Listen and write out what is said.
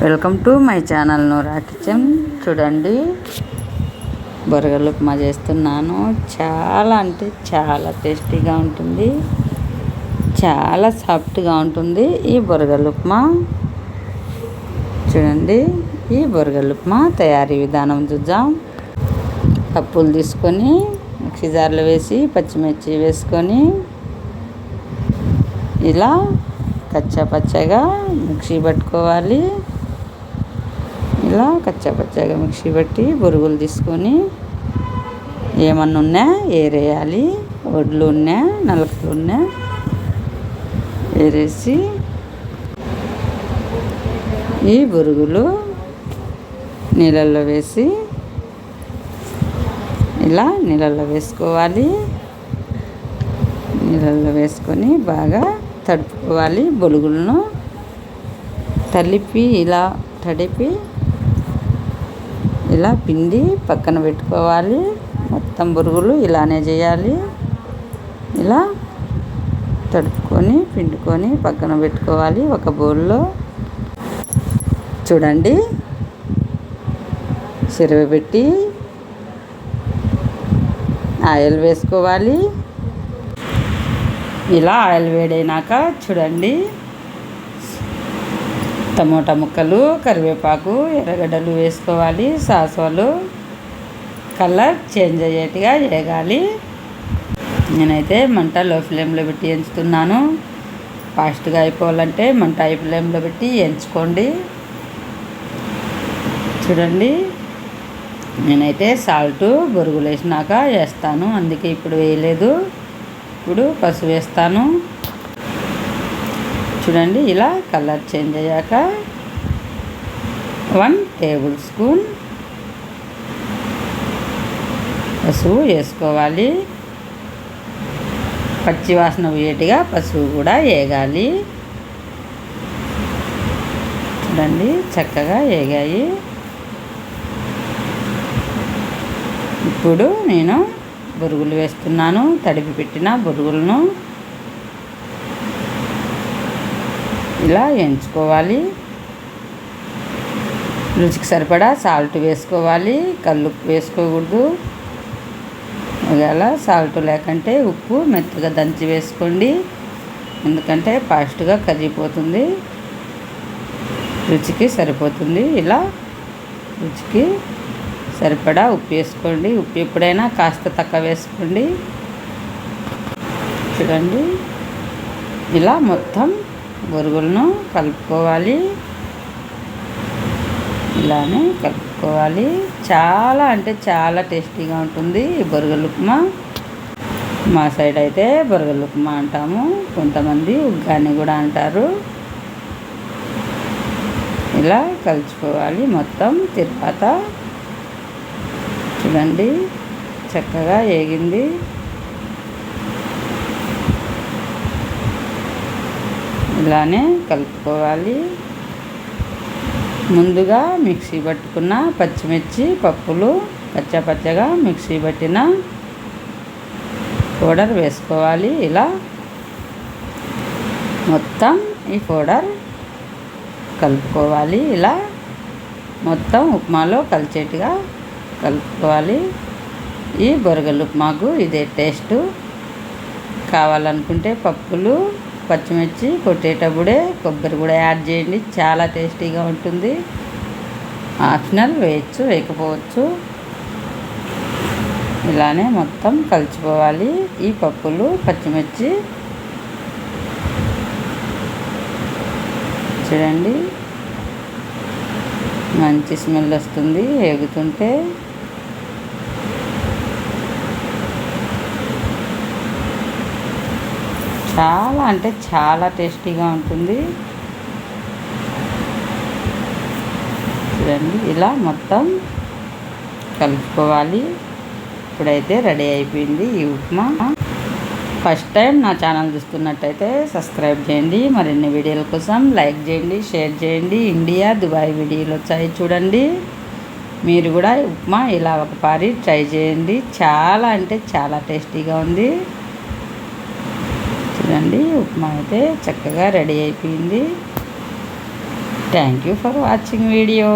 Welcome to my channel Noora kitchen. చూడండి బొరగలు ఉప్మా చేస్తున్నాను. చాలా అంటే చాలా టేస్టీగా ఉంటుంది. చాలా సాఫ్ట్గా ఉంటుంది ఈ బొరగలు ఉప్మా. చూడండి ఈ బొరగలు ఉప్మా తయారీ విధానం చూద్దాం. పప్పులు తీసుకొని మిక్సీ జార్లో వేసి పచ్చిమిర్చి వేసుకొని ఇలా కచ్చా పచ్చగా మిక్సీ పట్టుకోవాలి. ఇలా కచ్చాపచ్చాగా మిక్సీ పట్టి బొరుగులు తీసుకొని ఏమన్నా ఉన్నా ఏరేయాలి వడ్లు ఉన్నా నలకలు ఉన్నా ఏరేసి ఈ బొరుగులు నీళ్ళల్లో వేసి ఇలా నీళ్ళల్లో వేసుకోవాలి. నీళ్ళల్లో వేసుకొని బాగా తడుపుకోవాలి బొలుగులను తలిపి ఇలా తడిపి ఇలా పిండి పక్కన పెట్టుకోవాలి. మొత్తం బురుగులు ఇలానే చేయాలి. ఇలా తడుపుకొని పిండుకొని పక్కన పెట్టుకోవాలి ఒక బౌల్లో. చూడండి. సిరవ పెట్టి ఆయిల్ వేసుకోవాలి. ఇలా ఆయిల్ వేడైనాక చూడండి. టమోటా ముక్కలు కరివేపాకు ఎర్రగడ్డలు వేసుకోవాలి సాసవలు కలర్ చేంజ్ అయ్యేట్టుగా వేగాలి. నేనైతే మంట లో ఫ్లేమ్లో పెట్టి ఎంచుతున్నాను. ఫాస్ట్గా అయిపోవాలంటే మంట హై ఫ్లేమ్లో పెట్టి ఎంచుకోండి. చూడండి. నేనైతే సాల్ట్ బొరుగులు వేసినాక వేస్తాను. అందుకే ఇప్పుడు వేయలేదు. ఇప్పుడు పసుపు వేస్తాను. చూడండి ఇలా కలర్ చేంజ్ అయ్యాక వన్ టేబుల్ స్పూన్ పసుపు వేసుకోవాలి. పచ్చి వాసన వేటిగా పసుపు కూడా వేగాలి చూడండి చక్కగా వేగాయి. ఇప్పుడు నేను బొరుగులు వేస్తున్నాను తడిపి పెట్టిన బొరుగులను ఇలా ఎంచుకోవాలి. రుచికి సరిపడా సాల్ట్ వేసుకోవాలి. కళ్ళు వేసుకోకూడదు. ఒకవేళ సాల్ట్ లేకంటే ఉప్పు మెత్తగా దంచి వేసుకోండి. ఎందుకంటే ఫాస్ట్గా కరిగిపోతుంది. రుచికి సరిపోతుంది. ఇలా రుచికి సరిపడా ఉప్పు వేసుకోండి. ఉప్పు ఎప్పుడైనా కాస్త తక్కువ వేసుకోండి. చూడండి. ఇలా మొత్తం బొరుగులను కలుపుకోవాలి. ఇలానే కలుపుకోవాలి. చాలా అంటే చాలా టేస్టీగా ఉంటుంది ఈ బొరుగుల ఉప్మా మా సైడ్ అయితే బొరుగుల ఉప్మా అంటాము. కొంతమంది ఉగ్గాని కూడా అంటారు. ఇలా కలుచుకోవాలి మొత్తం తిరుపత చూడండి చక్కగా ఏగింది. ఇలానే కలుపుకోవాలి. ముందుగా మిక్సీ పట్టుకున్న పచ్చిమిర్చి పప్పులు పచ్చ పచ్చగా మిక్సీ పట్టిన పౌడర్ వేసుకోవాలి ఇలా. మొత్తం ఈ పౌడర్ కలుపుకోవాలి ఇలా. మొత్తం ఉప్మాలో కలిచేట్టుగా కలుపుకోవాలి. ఈ బొరగలు ఉప్మాకు ఇదే టేస్టు. కావాలనుకుంటే పప్పులు పచ్చిమిర్చి కొట్టేటప్పుడే కొబ్బరి కూడా యాడ్ చేయండి. చాలా టేస్టీగా ఉంటుంది. ఆప్షనల్ వేయచ్చు వేయకపోవచ్చు. ఇలానే మొత్తం కలిసిపోవాలి. ఈ పప్పులు పచ్చిమిర్చి. చూడండి. మంచి స్మెల్ వస్తుంది. వేగుతుంటే చాలా అంటే చాలా టేస్టీగా ఉంటుంది. చూడండి ఇలా మొత్తం కలుపుకోవాలి. ఇప్పుడైతే రెడీ అయిపోయింది ఈ ఉప్మా. ఫస్ట్ టైం నా ఛానల్ చూస్తున్నట్టయితే సబ్స్క్రైబ్ చేయండి. మరిన్ని వీడియోల కోసం లైక్ చేయండి షేర్ చేయండి. ఇండియా దుబాయ్ వీడియోలు వచ్చాయి చూడండి. మీరు కూడా ఉప్మా ఇలా ఒక పారి ట్రై చేయండి. చాలా అంటే చాలా టేస్టీగా ఉంది. చూడండి ఉప్మా అయితే చక్కగా రెడీ అయిపోయింది. Thank you for watching video